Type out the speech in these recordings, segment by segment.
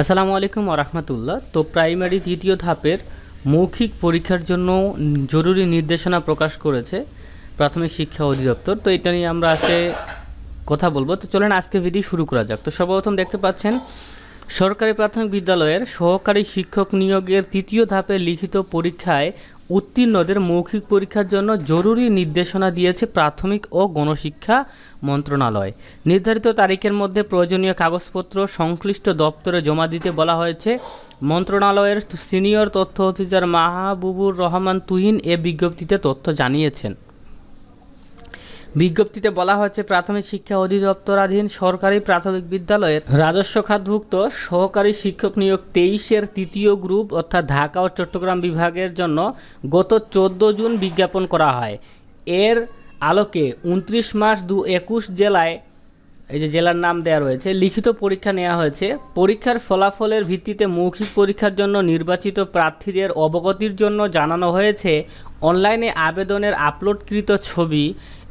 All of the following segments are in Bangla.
আসসালামু আলাইকুম রহমতুল্লাহ। তো প্রাইমারি দ্বিতীয় ধাপের মৌখিক পরীক্ষার জন্য জরুরি নির্দেশনা প্রকাশ করেছে প্রাথমিক শিক্ষা অধিদপ্তর। তো এটা নিয়ে আমরা আজকে কথা বলব। তো চলেন আজকে ভিডিও শুরু করা যাক। তো সর্বপ্রথম দেখতে পাচ্ছেন, সরকারি প্রাথমিক বিদ্যালয়ের সহকারী শিক্ষক নিয়োগের তৃতীয় ধাপের লিখিত পরীক্ষায় উত্তীর্ণদের মৌখিক পরীক্ষার জন্য জরুরি নির্দেশনা দিয়েছে প্রাথমিক ও গণশিক্ষা মন্ত্রণালয়। নির্ধারিত তারিখের মধ্যে প্রয়োজনীয় কাগজপত্র সংশ্লিষ্ট দপ্তরে জমা দিতে বলা হয়েছে। মন্ত্রণালয়ের সিনিয়র তথ্য অফিসার মাহাবুবুর রহমান তুহিন এ বিজ্ঞপ্তিতে তথ্য জানিয়েছেন। বিজ্ঞপ্তিতে বলা হয়েছে, প্রাথমিক শিক্ষা অধিদপ্তরাধীন সরকারি প্রাথমিক বিদ্যালয়ের রাজস্ব খাতভুক্ত সহকারী শিক্ষক নিয়োগ তেইশের তৃতীয় গ্রুপ, অর্থাৎ ঢাকা ও চট্টগ্রাম বিভাগের জন্য গত চোদ্দ জুন বিজ্ঞাপন করা হয়। এর আলোকে উনত্রিশ মাস দু একুশ জেলায় এই যে জেলার নাম দেওয়া রয়েছে, লিখিত পরীক্ষা নেওয়া হয়েছে। পরীক্ষার ফলাফলের ভিত্তিতে মৌখিক পরীক্ষার জন্য নির্বাচিত প্রার্থীদের অবগতির জন্য জানানো হয়েছে। অনলাইনে আবেদনের আপলোডকৃত ছবি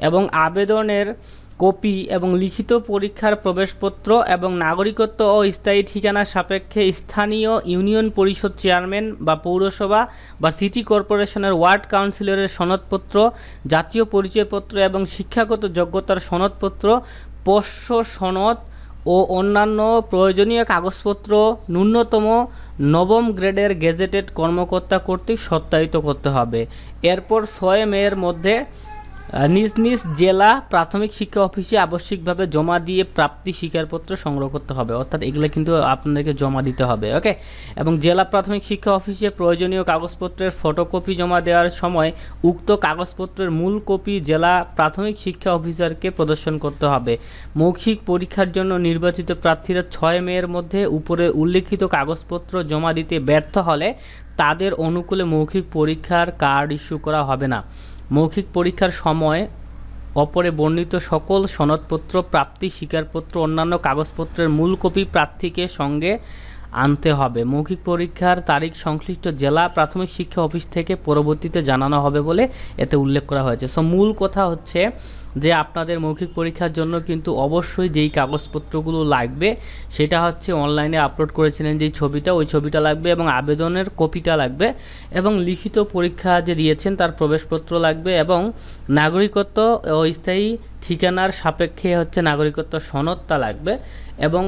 এবং আবেদনের কপি এবং লিখিত পরীক্ষার প্রবেশপত্র এবং নাগরিকত্ব ও স্থায়ী ঠিকানা সাপেক্ষে স্থানীয় ইউনিয়ন পরিষদ চেয়ারম্যান বা পৌরসভা বা সিটি কর্পোরেশনের ওয়ার্ড কাউন্সিলরের সনদপত্র, জাতীয় পরিচয়পত্র এবং শিক্ষাগত যোগ্যতার সনদপত্র পোষ্য সনদ ও অন্যান্য প্রয়োজনীয় কাগজপত্র ন্যূনতম নবম গ্রেডের গেজেটেড কর্মকর্তা কর্তৃক সত্যায়িত করতে হবে। এরপর ছয় মেয়ের মধ্যে নিজ নিজ জেলা প্রাথমিক শিক্ষা অফিসে আবশ্যিকভাবে জমা দিয়ে প্রাপ্তি স্বীকারপত্র সংগ্রহ করতে হবে। অর্থাৎ এগুলো কিন্তু আপনাদেরকে জমা দিতে হবে, ওকে? এবং জেলা প্রাথমিক শিক্ষা অফিসে প্রয়োজনীয় কাগজপত্রের ফটোকপি জমা দেওয়ার সময় উক্ত কাগজপত্রের মূল কপি জেলা প্রাথমিক শিক্ষা অফিসারকে প্রদর্শন করতে হবে। মৌখিক পরীক্ষার জন্য নির্বাচিত প্রার্থীরা ছয় মেয়ের মধ্যে উপরে উল্লেখিত কাগজপত্র জমা দিতে ব্যর্থ হলে তাদের অনুকূলে মৌখিক পরীক্ষার কার্ড ইস্যু করা হবে না। মৌখিক পরীক্ষার সময় অপরে বর্ণিত সকল সনদপত্র, প্রাপ্তি, স্বীকারপত্র, অন্যান্য কাগজপত্রের মূল কপি প্রার্থীকে সঙ্গে আনতে হবে। মৌখিক পরীক্ষার তারিখ সংশ্লিষ্ট জেলা প্রাথমিক শিক্ষা অফিস থেকে পরবর্তীতে জানানো হবে বলে এতে উল্লেখ করা হয়েছে। সো মূল কথা হচ্ছে যে আপনাদের মৌখিক পরীক্ষার জন্য কিন্তু অবশ্যই যেই কাগজপত্রগুলো লাগবে, সেটা হচ্ছে অনলাইনে আপলোড করেছিলেন যেই ছবিটা, ওই ছবিটা লাগবে এবং আবেদনের কপিটা লাগবে এবং লিখিত পরীক্ষা যে দিয়েছেন তার প্রবেশপত্র লাগবে এবং নাগরিকত্ব অস্থায়ী ঠিকানার সাপেক্ষে হচ্ছে নাগরিকত্ব সনদটা লাগবে এবং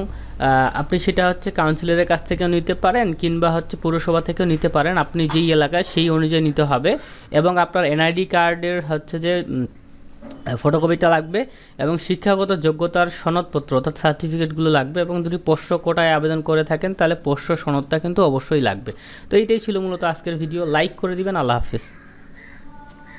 আপনি সেটা হচ্ছে কাউন্সিলরের কাছ থেকেও নিতে পারেন কিংবা হচ্ছে পৌরসভা থেকেও নিতে পারেন। আপনি যেই এলাকায় সেই অনুযায়ী নিতে হবে এবং আপনার এনআইডি কার্ডের হচ্ছে যে ফটোকপিটা লাগবে এবং শিক্ষাগত যোগ্যতার সনদপত্র অর্থাৎ সার্টিফিকেটগুলো লাগবে এবং যদি পোষ্য কোটায় আবেদন করে থাকেন, তাহলে পোষ্য সনদটা কিন্তু অবশ্যই লাগবে। তো এইটাই ছিল মূলত আজকের ভিডিও লাইক করে দিবেন। আল্লাহ হাফিজ।